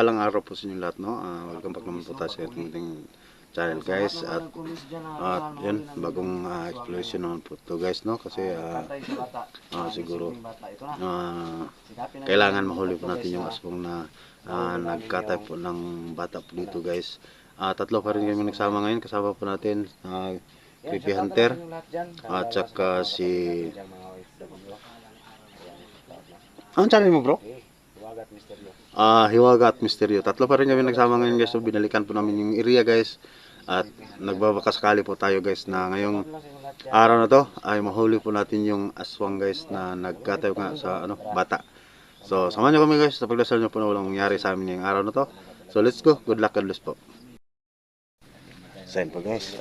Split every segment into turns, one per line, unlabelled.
mapagpalang araw po sa inyo lahat, no? Ah, welcome back naman po tayo sa ating channel, guys. At, at yun, bagong ah, exploration naman po to guys, no? Kasi, ah, ah, siguro, ah, kailangan mahuli po natin yung aswang na ah, nagkatay po ng bata po dito, guys. Ah, tatlo pa rin kami nagsama ngayon. Kasama po natin, ah, Creepy Hunter, at saka si... Anong channel mo, bro? Ah, Hiwaga at Misteryo. Tatlo pa rin kami nagsama ngayon guys. So, binalikan po namin yung area guys. At nagbabakasakali po tayo guys na ngayong araw na to ay mahuli po natin yung aswang guys na nagkatayo nga sa ano, bata. So, samahan nyo kami guys sa pagdasal nyo po na walang mangyari sa amin ngayong araw na to. So, let's go. Good luck and bless po. Send po guys.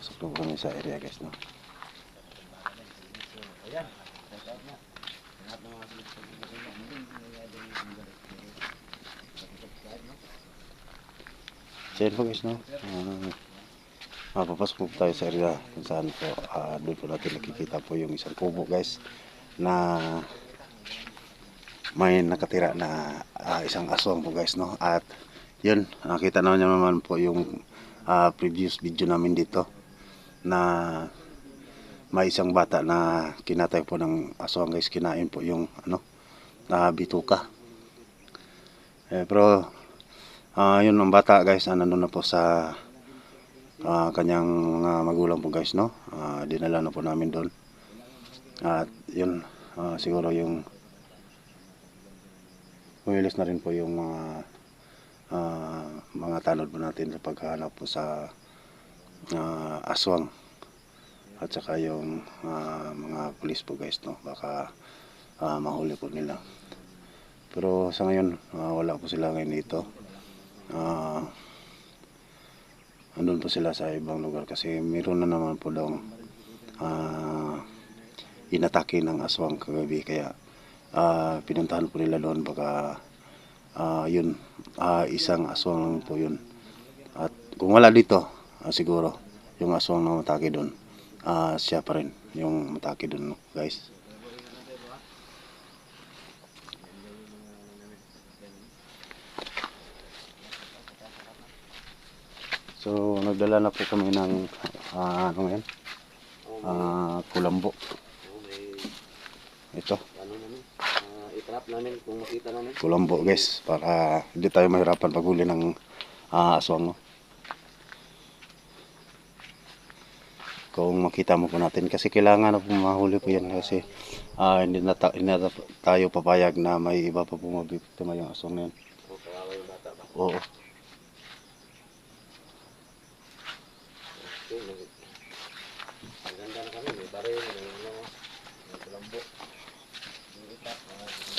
Pasok po kami sa area guys no. Send po guys no. Uh, Ah, papasok po tayo sa area kung saan po ah, doon po natin nakikita po yung isang kubo guys na may nakatira na ah, isang aswang po guys no? At yun nakita naman niyo naman po yung ah, previous video namin dito na may isang bata na kinatay po ng aswang guys kinain po yung ano na bituka. Eh, pero ah, yun ang bata guys nandun na po sa ah, kanyang mga magulang po guys no? Ah, dinala na po namin doon. At yun ah, siguro yung Umilis na rin po yung mga ah, mga tanod po natin sa paghahanap po sa ah, aswang. At saka yung ah, mga pulis po guys no? Baka ah, mahuli po nila. Pero sa ngayon ah, wala po sila ngayon dito Ah, andun po sila sa ibang lugar kasi meron na naman po daw ah, inatake ng aswang kagabi. Kaya ah, pinuntahan po nila doon baka ah, yun ah, isang aswang lang po yun. At kung wala dito ah, siguro yung aswang na matake doon ah, siya pa rin yung matake doon guys So, nagdala na po kami ng ah, ano yan? Ah, kulambo. Ito,
itrap namin kung makita namin.
kulambo guys, para hindi tayo mahirapan paghuli ng ah, aswang. No? Kung makita mo po natin, kasi kailangan na po mahuli po yan kasi ah, hindi, na ta- hindi na tayo papayag na may iba pa po mabiktima yung aswang na yan. Oo.
Okay, nag- maganda na kami. May baril, may ano, may kulambo. May itrap. mga-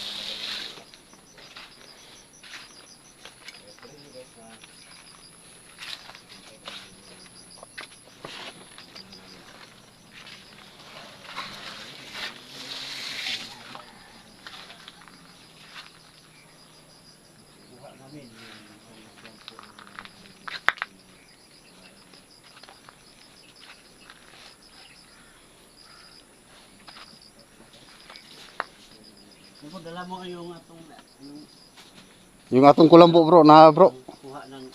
Kung dala mo yung atong yung
Yung atong kulambo bro, na bro.
kuha ng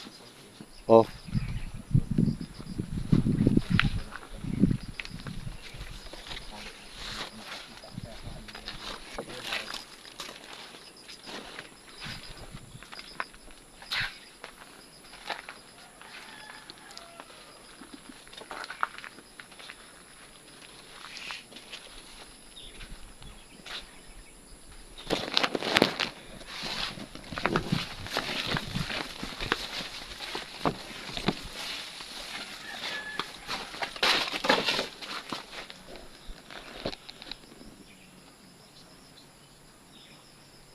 Oh.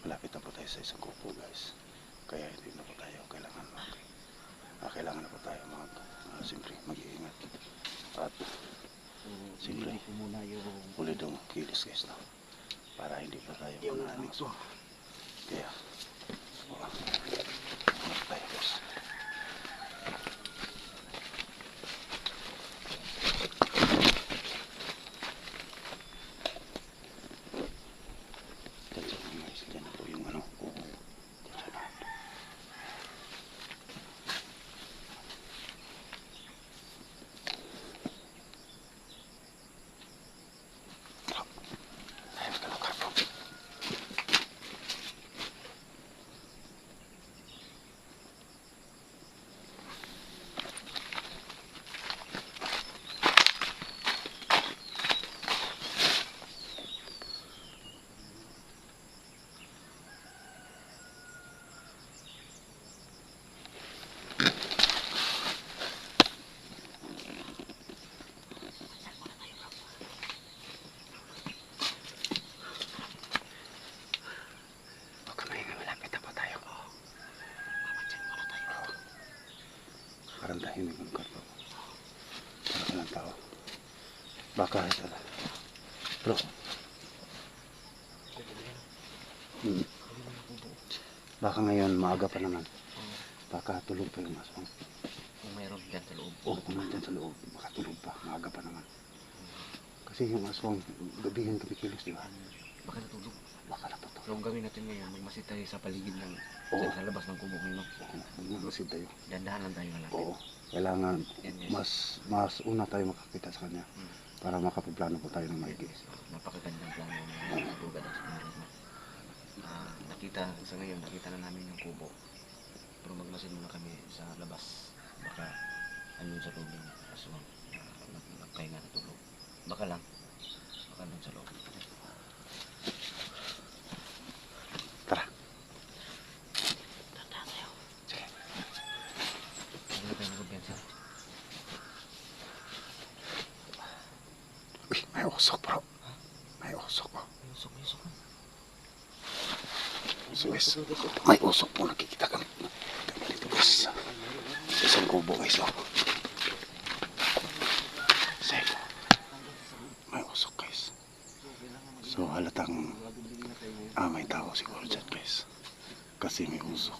Malapit na po tayo sa isang kupo guys. Kaya hindi na po tayo kailangan mag ah, kailangan na po tayo mag ah, siyempre mag-iingat. At siyempre huli dong kilos guys no. Para hindi pa tayo mananig. Kaya wala. Ingat tayo guys. Diyan sa mga guys, diyan na po yung ano. Parang tahimik ang kwarto. Parang walang tao. Baka ito. Bro. Hmm. Baka ngayon maaga pa naman. Baka tulog pa yung aswang.
Kung mayroon dyan sa loob.
Oo, kung nandyan sa loob, baka tulog pa. Maaga pa naman. Kasi yung aswang, gabihin kumikilos, di ba?
Baka natulog.
Baka natutulog.
So, ang gawin natin ngayon, magmasid tayo sa paligid ng,
Oo.
sa, sa labas ng kubo ngayon.
Oo, magmamasid tayo.
Dandahan lang tayo malapit.
Oo. Kailangan
Yan,
mas mas una tayo makakita sa kanya
Hmm.
Para makapaplano po tayo ng maigi.
So, napakagandang plano ng mga tugad at. Ah, nakita, sa ngayon, nakita na namin yung kubo. Pero magmasid muna kami sa labas. Baka andun sa loob yung aswang. Uh, nag, nagpahinga na tulog. Baka lang. Baka andun sa loob.
Tara.
Tanda tayo.
Sige.
Hindi tayo magkumpiyansa.
Usok bro. May usok oh.
Yusok, yusok.
Suwes. May usok po nakikita kami. Dito guys. Sa isang kubo guys oh. Sige. May usok guys. So halatang ah, may tao siguro dyan guys. Kasi may usok.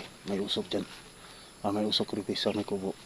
May usok dyan. Ah, may usok, creepy, sa may kubo.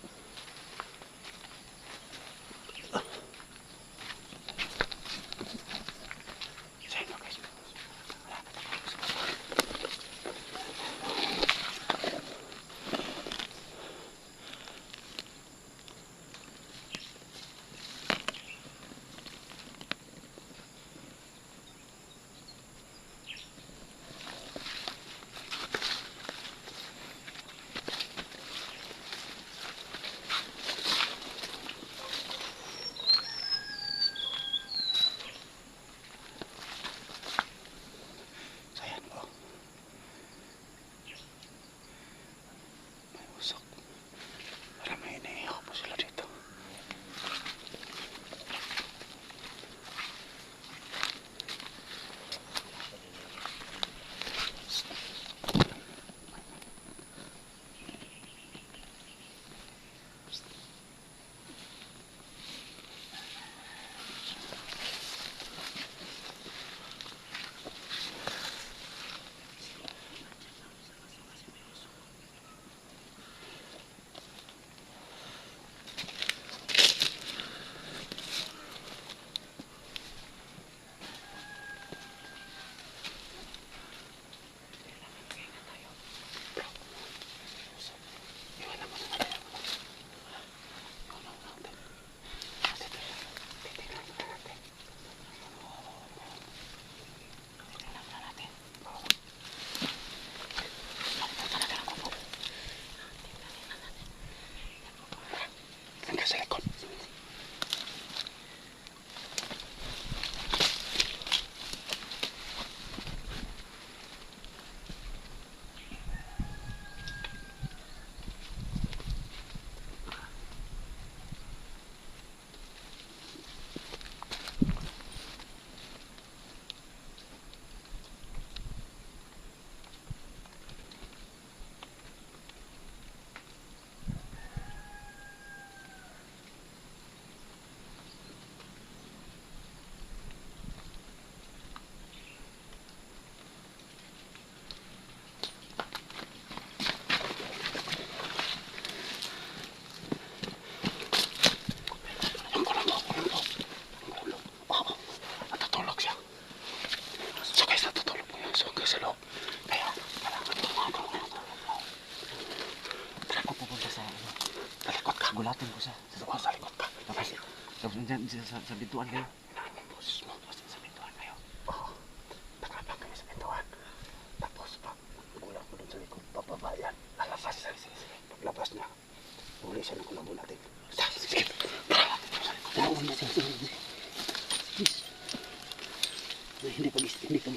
Gulatin ko sa sa
Oo, sa likod ka.
Tapos, tapos dyan, sa, sa, sa bituan kayo.
Inamin mo, sus mo. Basta sa pintuan kayo. Oo. Nakapag kami sa pintuan. Tapos, pag gulang mo dun sa likod, pababa yan. Lalabas. Sige, sige, sige. Paglabas niya, uli siya ng kulabo natin. Sige, sige. Tara. Tara, sige, sige, sige. Please. Ay, Hindi pa gising. Hindi pa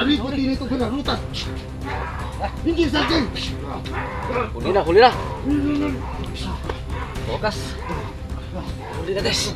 ano yung puti nito pinarutan? Hindi sa akin!
Huli na, huli na. Bukas. Huli na guys.